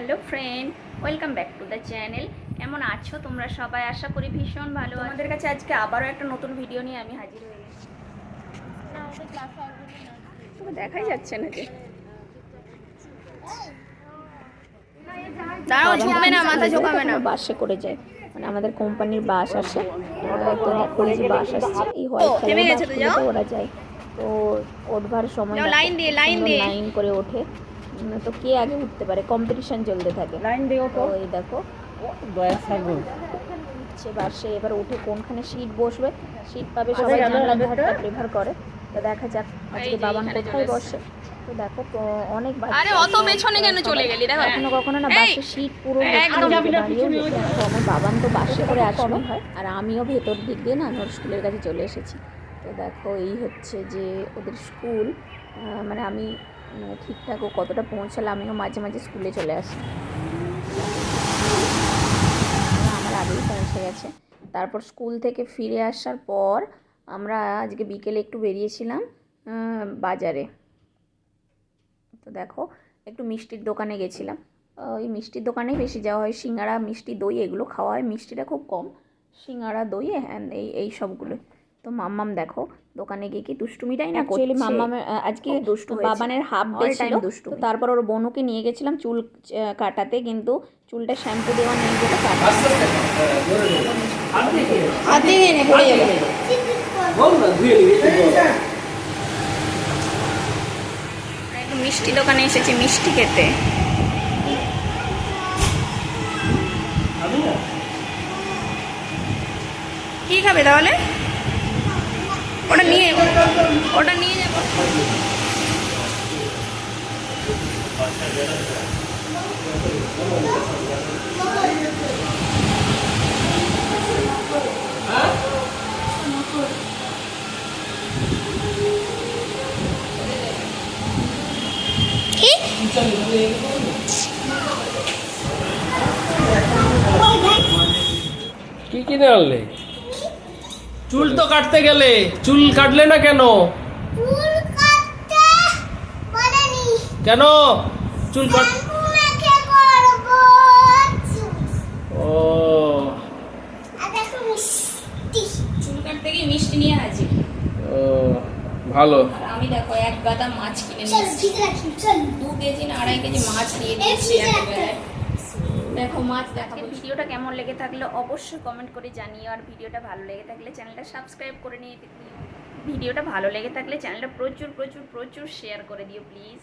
Hello friend welcome back to the channel. কেমন আছো তোমরা সবাই? আশা করি ভীষণ ভালো আমাদের কাছে আজকে আবারও একটা নতুন ভিডিও নিয়ে আমি হাজির হয়ে গেছি। তোকে দেখাই যাচ্ছে না যে দাঁড়াও ঝুঁকবে না মাথা ঝোঁকাবে না। বাসে করে যায়। মানে আমাদের কোম্পানির বাস আসে তো বাস আসছে এই হোয়াইট। ওরা যায়। তো ওঠবার সময় লাইন দিয়ে, লাইন দিয়ে। লাইন করে ওঠে। তো কে আগে উঠতে পারে? কম্পিটিশন চলতে থাকে। লাইন দিয়ে তো ওঠো। এই দেখো। উঠছে বাসে এবার উঠে কোনখানে সিট বসবে? সিট পাবে সবাই জানলার ধারটা প্রেফার করে। তো দেখা যাক আজকে বাবান কোথায় বসে। তো দেখো তো অনেক বাচ্চা আরে অত পেছনে কেন চলে গেলি? দেখো। কখনো কখনো না বাসে সিট পুরো একদম। আমার বাবান তো বাসে করে আসবে হয় আর আমিও ভেতর দিক দিয়ে না ওর স্কুলের কাছে চলে এসেছি। তো দেখো এই হচ্ছে যে ওদের স্কুল। মানে আমি মানে ঠিকঠাক ও কতটা পৌঁছালে আমিও মাঝে মাঝে স্কুলে চলে আসি। আমার আগেই পৌঁছে গেছে। তারপর স্কুল থেকে ফিরে আসার পর আমরা আজকে বিকেলে একটু বেরিয়েছিলাম বাজারে। তো দেখো, একটু মিষ্টির দোকানে গেছিলাম। ওই মিষ্টির দোকানেই বেশি যাওয়া হয়। সিঙ্গাড়া মিষ্টি দই এগুলো খাওয়া হয়। মিষ্টিটা খুব কম। সিঙ্গাড়া দই এই এই সবগুলো তো মাম্মাম দেখো দোকানে গিয়ে কি দুষ্টুমিটাই না অ্যাকচুয়ালি মাম্মামের আজকে দুষ্টু বাবানের হাফ ডে ছিল। দুষ্টুমি। তারপর ওর বোনুকে নিয়ে গেছিলাম চুল কাটাতে কিন্তু চুলটা শ্যাম্পু দেওয়া নেই বলে মিষ্টি দোকানে এসেছি মিষ্টি খেতে। কি খাবে তাহলে? ওটা নিয়ে ওটা নিয়ে যাব। কি কিনে আনলে? চুল তো কাটতে গেলে চুল কাটলে না কেন? চুল কাটতে পারেনি কেন? চুল কাট ও। চুল কাটতে গিয়ে মিষ্টি নিয়ে হাজির। ও ভালো। আর আমি দেখো এক গাদা মাছ কিনে নিয়েছি ঠিক রাখি চল। দু কেজি না আড়াই কেজি মাছ নিয়ে দিয়েছি একেবারে। দেখো, মাছ দেখাবো। ভিডিওটা কেমন লেগে থাকলে অবশ্যই কমেন্ট করে জানিও। আর ভিডিওটা ভালো লেগে থাকলে চ্যানেলটা সাবস্ক্রাইব করে নিয়ে ভিডিওটা ভালো লেগে থাকলে চ্যানেলটা প্রচুর প্রচুর প্রচুর শেয়ার করে দিও প্লিজ